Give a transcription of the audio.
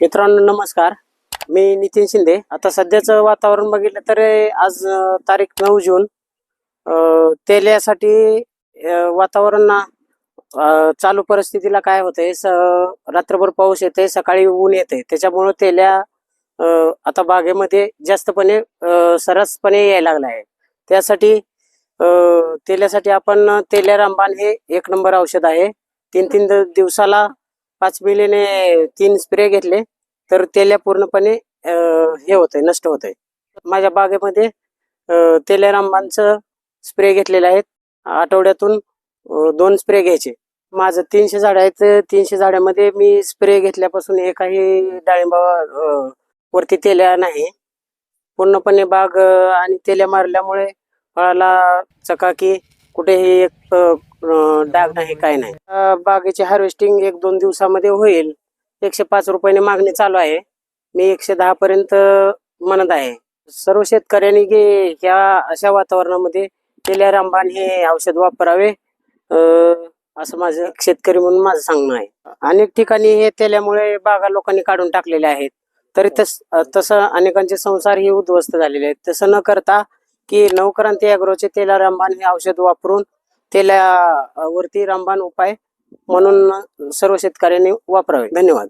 मित्रांनो नमस्कार. मी नितीन शिंदे. आता सध्याचं वातावरण बघितलं तर आज तारीख नऊ जून. तेल्यासाठी वातावरण चालू परिस्थितीला काय होतंय? स रात्रभर पाऊस येते सकाळी ऊन येते त्याच्यामुळं तेल्या आता बागेमध्ये जास्तपणे सरसपणे यायला लागला आहे त्यासाठी तेल्यासाठी आपण तेल्या रामबाण हे एक नंबर औषध आहे. तीन तीन दिवसाला पाच मिलेने तीन स्प्रे घेतले तर तेल्या पूर्णपणे हे हे होतंय नष्ट होतंय. माझ्या बागेमध्ये अं, तेल्या स्प्रे घेतलेले आहेत. आठवड्यातून दोन स्प्रे घ्यायचे. माझं तीनशे झाड आहेत तीनशे झाडामध्ये मी स्प्रे घेतल्यापासून एकाही डाळिंबा वरती तेल्या नाही. पूर्णपणे बाग आणि तेल्या मारल्यामुळे फळाला चकाकी कुठेही एक अं, डाग नाही काय नाही. अं, बागेची हार्वेस्टिंग एक दोन दिवसामध्ये होईल. एकशे पाच रुपयाने मागणी चालू आहे. मी एकशे दहा पर्यंत म्हणत आहे. सर्व शेतकऱ्यांनी गे ह्या अशा वातावरणामध्ये तेल्या रामबाण हे औषध वापरावे अं, असं माझं एक शेतकरी म्हणून माझं सांगणं आहे. अनेक ठिकाणी हे तेल्यामुळे बागा लोकांनी काढून टाकलेले आहेत. तरी तस तसं अनेकांचे संसार हे उद्ध्वस्त झालेले आहेत. तसं न करता की नवक्रांती अॅग्रोचे तेला रामबाण हे औषध वापरून तेला वरती रामबाण उपाय म्हणून सर्व शेतकऱ्यांनी वापरावे. धन्यवाद.